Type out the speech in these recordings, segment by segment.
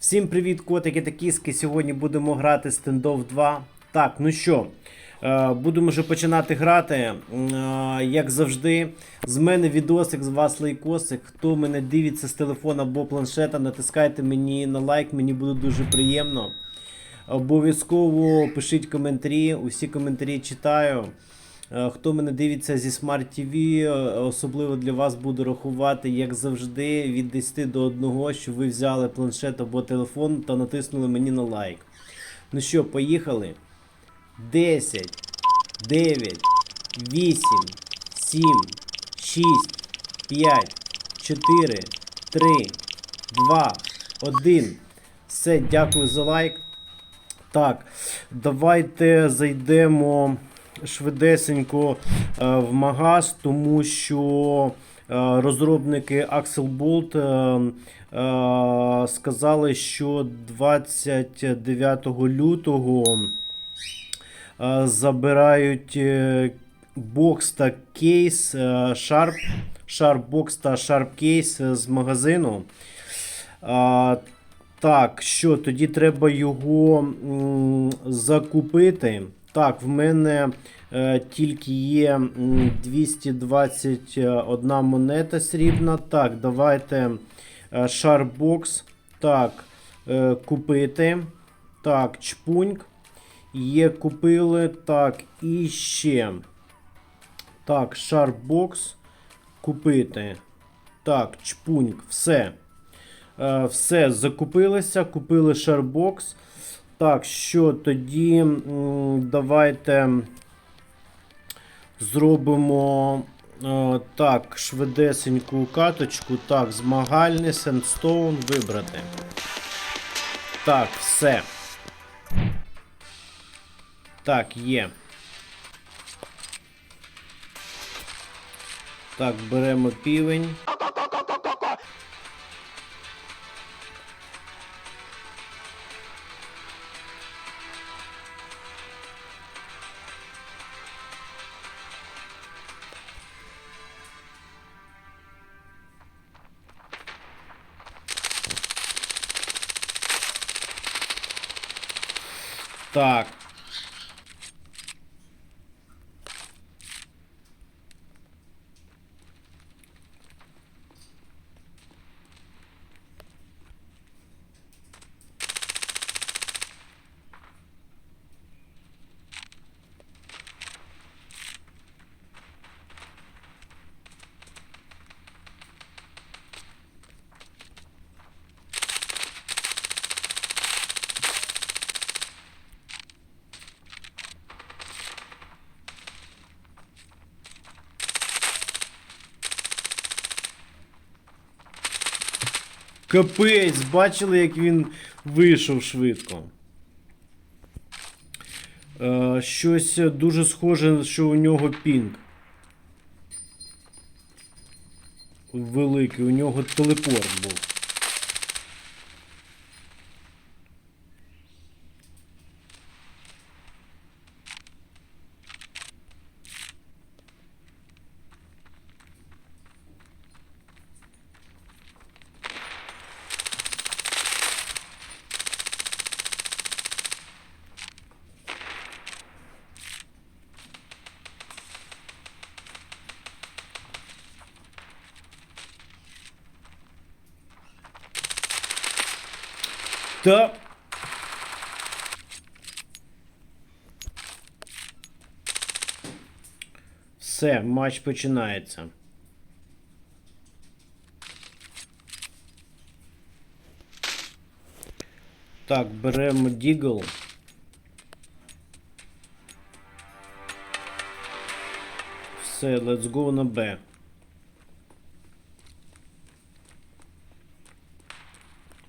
Всім привіт, котики та кіски. Сьогодні будемо грати стендов 2. Так, ну що, е, будемо вже починати грати. Е, Як завжди, з мене відосик, з вас лайкосик. Хто мене дивиться з телефона або планшета, натискайте мені на лайк, мені буде дуже приємно. Обов'язково пишіть коментарі, усі коментарі читаю. Е, Хто мене дивиться зі Smart TV, е, особливо для вас буду рахувати, як завжди, від 10 до 1, щоб ви взяли планшет або телефон та натиснули мені на лайк. Ну що, поїхали? 10, 9, 8, 7, 6, 5, 4, 3, 2, 1. Все, дякую за лайк. Так, давайте зайдемо швидесенько е, в магаз, тому що е, розробники Axel Bolt е, сказали, що 29 лютого забирають бокс та кейс Sharp, Sharp Box та Sharp Case з магазину. Так, що тоді треба його м, закупити. Так, в мене е, тільки є 221 монета срібна. Так, давайте е, Sharpbox. Так, е, купити. Так, чпуньк. Є купили. Так, і ще. Так, Sharpbox. Купити. Так, чпуньк. Все. Е, Все, закупилися, купили шарбокс. Так, що тоді давайте зробимо е, так, швидесеньку каточку. Так, змагальний сендстоун вибрати. Так, все. Так, є. Так, беремо півень. Капець, бачили, як він вийшов швидко. Е, щось дуже схоже, що у нього пінг. Великий, у нього телепорт був. Та. Все, матч починається. Так, беремо Дігл. Все, let's go на Б.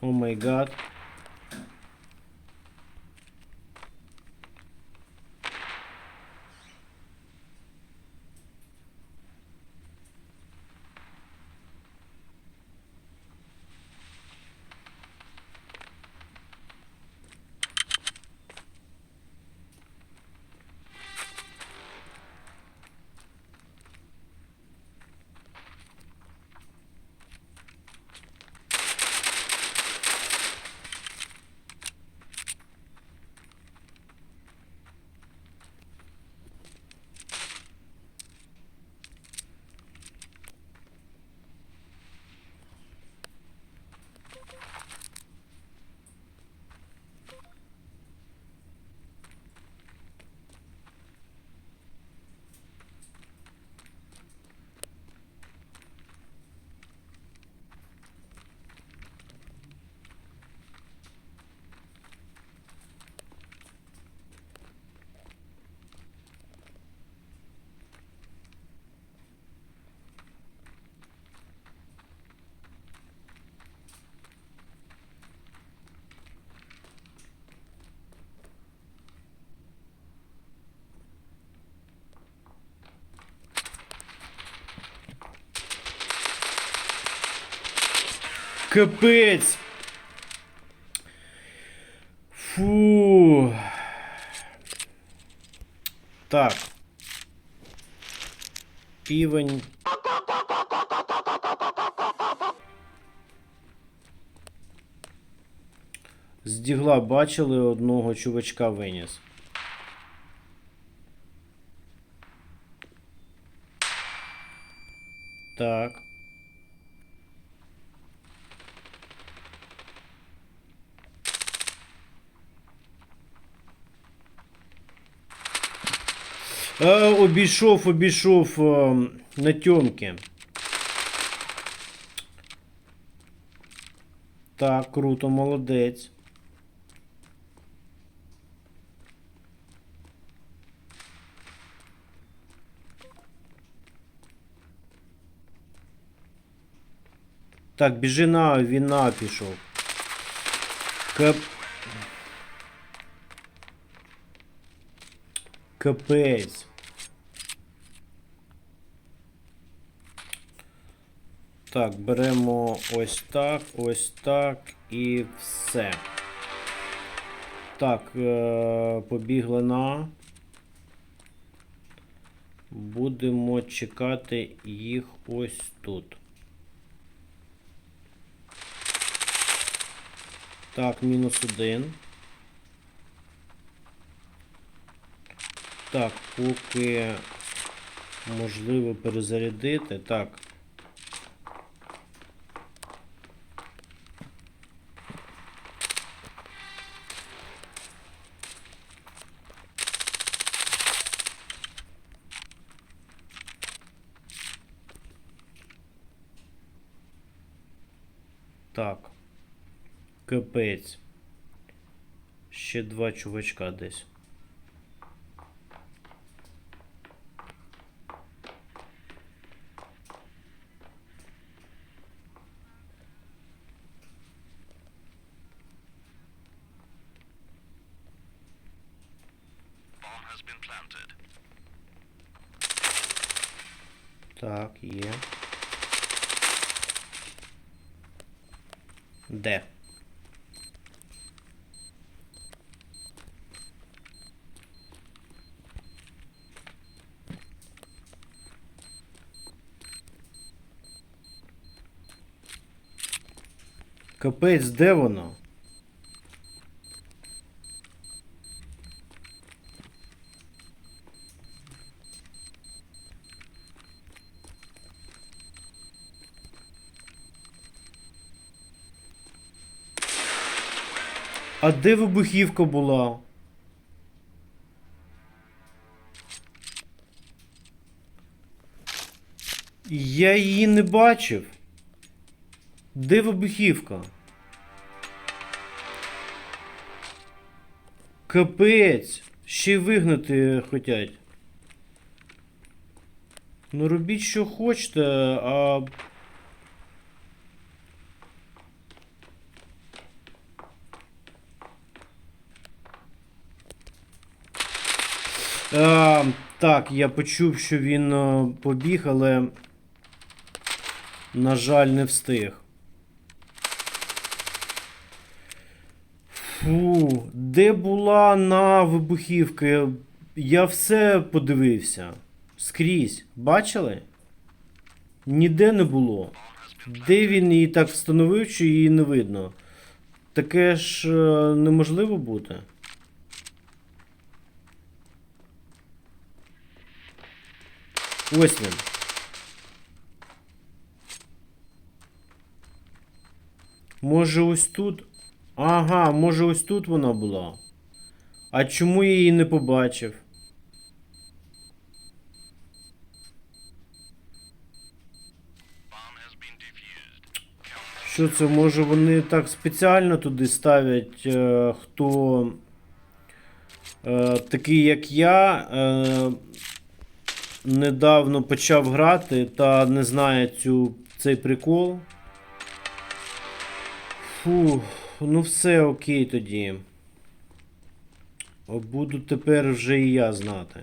О май гад. Капець. Фу. Так. Півень. З дігла бачили одного чувачка виніс. Так. Е, обійшов, обійшов е, на тьомки. Так, круто, молодець. Так, біжи на, він на пішов. Кап... Капець. Так, беремо ось так, ось так і все. Так, е- побігли на. Будемо чекати їх ось тут. Так, мінус один. Так, поки можливо перезарядити. Так. Так. Капець. Ще два чувачка десь. Bomb has been planted. Так, є. Де? Капець, де воно? А де вибухівка була? Я її не бачив. Де вибухівка? Капець. Ще й вигнати хотять. Ну робіть, що хочете, а. А, так, я почув, що він е, побіг, але, на жаль, не встиг. Фу, де була на вибухівки? Я все подивився. Скрізь. Бачили? Ніде не було. Де він її так встановив, що її не видно? Таке ж е, неможливо бути. Ось він. Може ось тут. Ага, може ось тут вона була. А чому я її не побачив? Що це, може вони так спеціально туди ставлять, е, хто е, такий, як я, е, недавно почав грати та не знає цю, цей прикол. Фу, ну все окей тоді. Буду тепер вже і я знати.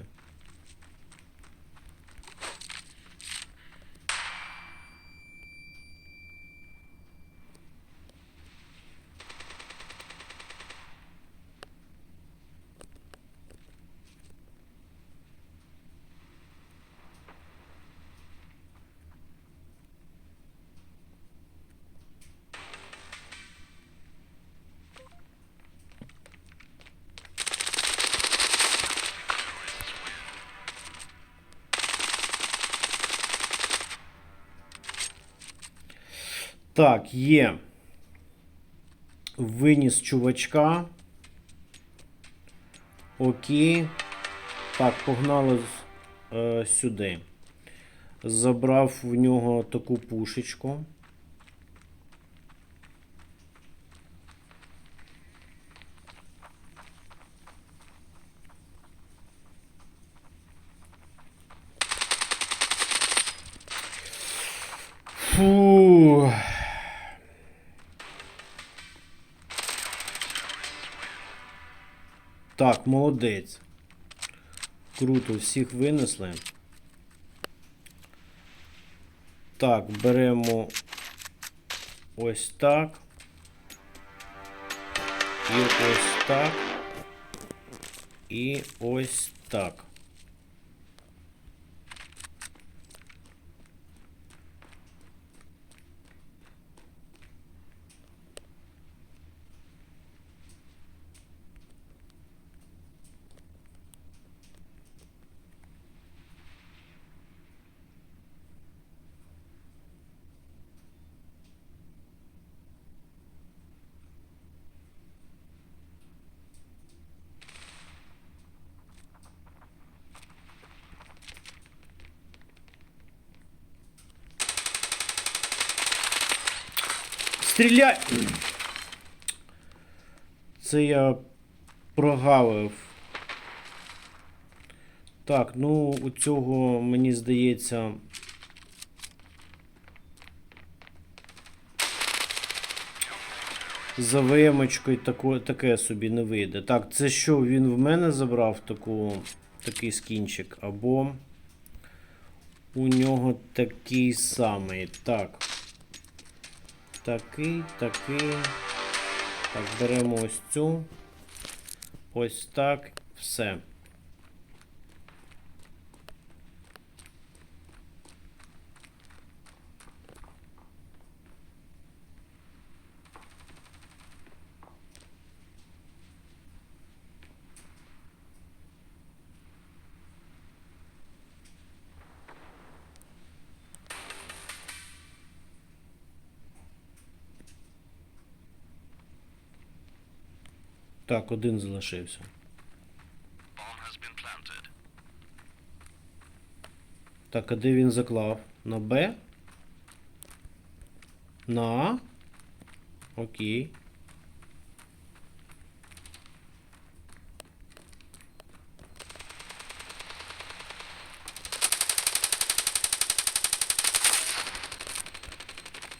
Так, є. Виніс чувачка. Окей. Так, погнали е, сюди. Забрав в нього таку пушечку. Фу. Так, молодець. Круто, всіх винесли. Так, беремо ось так. І ось так. І ось так. Стріляй! Це я прогавив. Так, ну у цього, мені здається. За виямочкою тако, таке собі не вийде. Так, це що, він в мене забрав таку, такий скінчик, або у нього такий самий. Так. Такий, такий. Так, беремо ось цю. Ось так. Все. Так, один залишився. Так, а де він заклав? На Б? На А? Окей.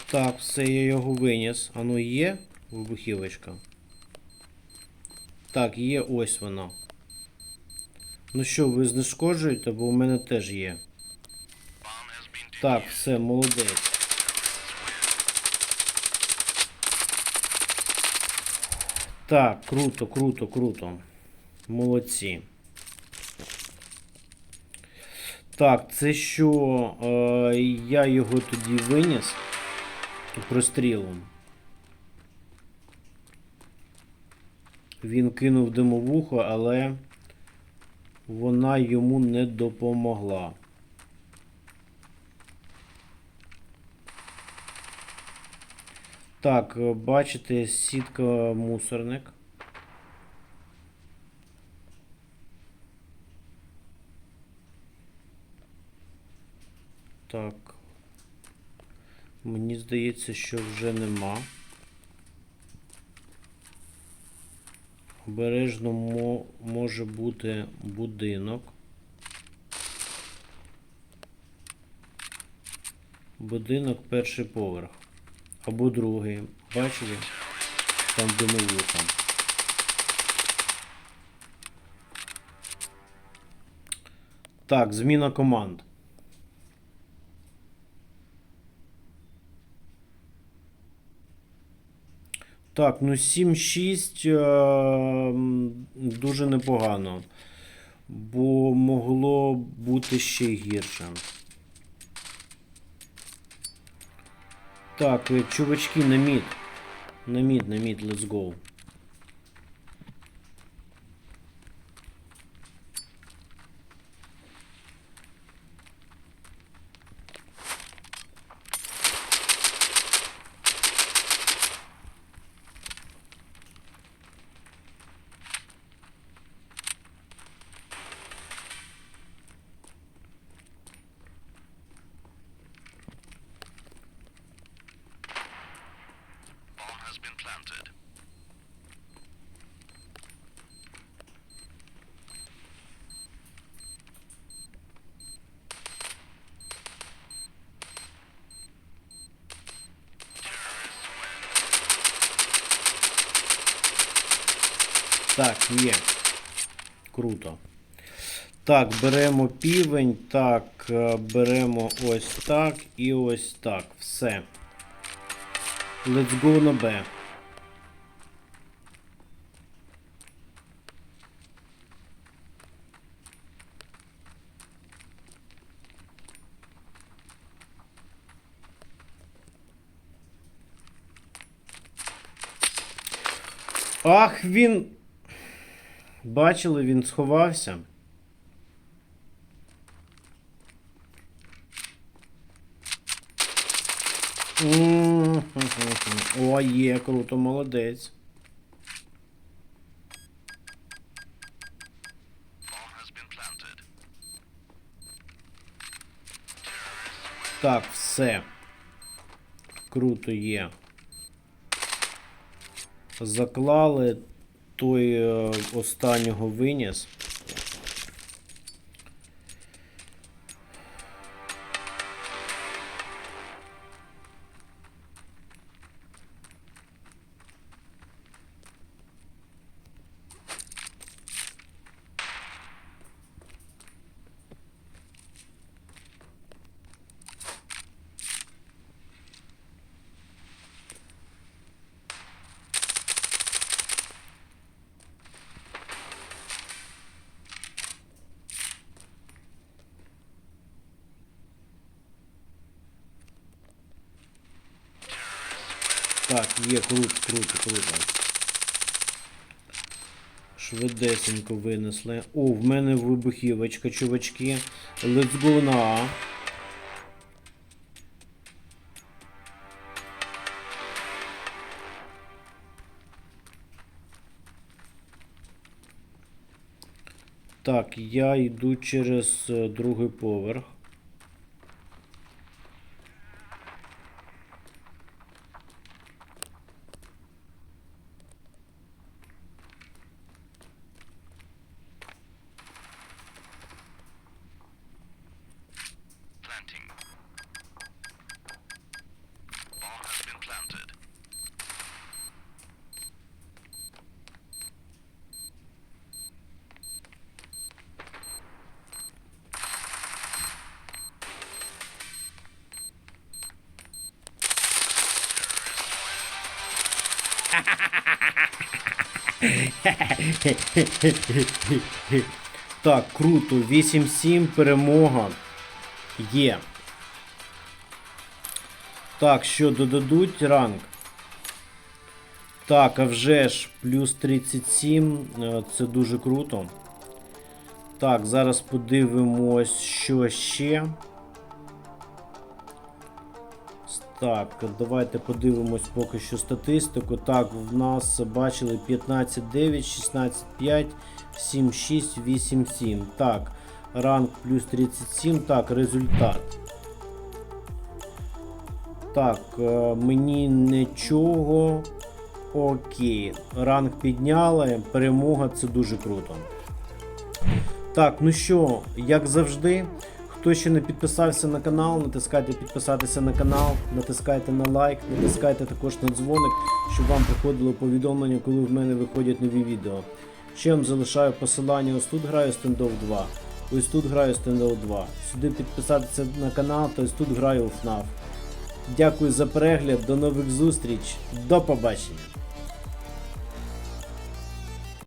Так, все, я його виніс. Ану є вибухівочка. Так, є ось вона. Ну що, ви знешкоджуєте, бо у мене теж є. Так, все, молодець. Так, круто, круто, круто. Молодці. Так, це що? Е, я його тоді виніс прострілом. Він кинув димовуху, але вона йому не допомогла. Так, бачите, сітка мусорник. Так. Мені здається, що вже нема. Обережно мо- може бути будинок. Будинок перший поверх. Або другий. Бачили? Там димовуха. Так, зміна команд. Так, ну 7-6 е, дуже непогано. Бо могло бути ще гірше. Так, е, чувачки на мід. На мід, на мід, let's go. Так, є. Круто. Так, беремо півень. Так, е, беремо ось так і ось так. Все. Let's go на Б. Ах, він. Бачили, він сховався. О, є, круто, молодець. Так, все. Круто є. Заклали той е, останнього виніс. Так, є, круто, круто, круто. Швидесенько винесли. О, в мене вибухівочка, чувачки. Let's go на Так, я йду через е, другий поверх. Так, круто. 8-7, перемога. Є. Так, що додадуть ранг? Так, а вже ж плюс 37. е, Це дуже круто. Так, зараз подивимось, що ще. Так, давайте подивимось поки що статистику. Так, в нас бачили 15-9, 16-5, 7-6, 8-7. Так, ранг плюс 37. Так, результат. Так, е, мені нічого. Окей. Ранг підняли. Перемога це дуже круто. Так, ну що, як завжди, хто ще не підписався на канал, натискайте підписатися на канал, натискайте на лайк, натискайте також на дзвоник, щоб вам приходило повідомлення, коли в мене виходять нові відео. Ще вам залишаю посилання, ось тут граю стендов 2. Ось тут граю стендов 2. Сюди підписатися на канал, то ось тут граю у FNAF. Дякую за перегляд, до нових зустріч, до побачення!